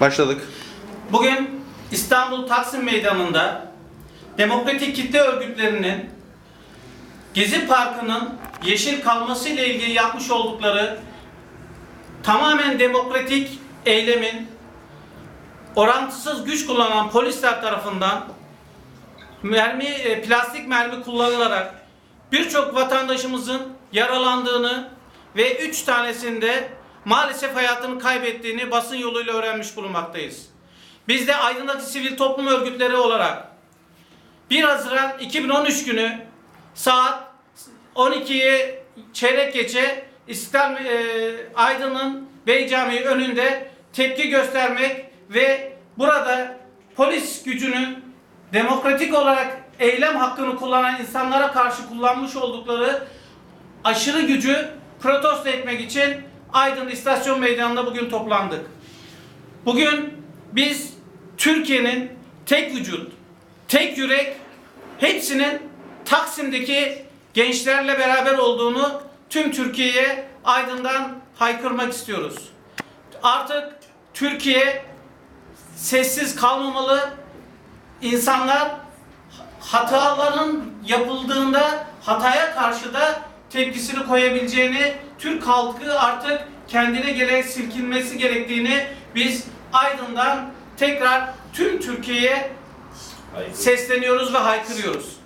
Başladık. Bugün İstanbul Taksim Meydanı'nda demokratik kitle örgütlerinin Gezi Parkı'nın yeşil kalması ile ilgili yapmış oldukları tamamen demokratik eylemin orantısız güç kullanan polisler tarafından mermi e, plastik mermi kullanılarak birçok vatandaşımızın yaralandığını ve üç tanesinde maalesef hayatını kaybettiğini basın yoluyla öğrenmiş bulunmaktayız. Biz de aydınlatı sivil toplum örgütleri olarak 1 Haziran 2013 günü saat 12'ye çeyrek geçe İstiklal e, Aydın'ın Bey Camii önünde tepki göstermek ve burada polis gücünün demokratik olarak eylem hakkını kullanan insanlara karşı kullanmış oldukları aşırı gücü protesto etmek için Aydın İstasyon Meydanı'nda bugün toplandık. Bugün biz Türkiye'nin tek vücut, tek yürek, hepsinin Taksim'deki gençlerle beraber olduğunu tüm Türkiye'ye Aydın'dan haykırmak istiyoruz. Artık Türkiye sessiz kalmamalı. İnsanlar hataların yapıldığında hataya karşı da tepkisini koyabileceğini, Türk halkı artık kendine göre silkinmesi gerektiğini biz Aydın'dan tekrar tüm Türkiye'ye sesleniyoruz ve haykırıyoruz.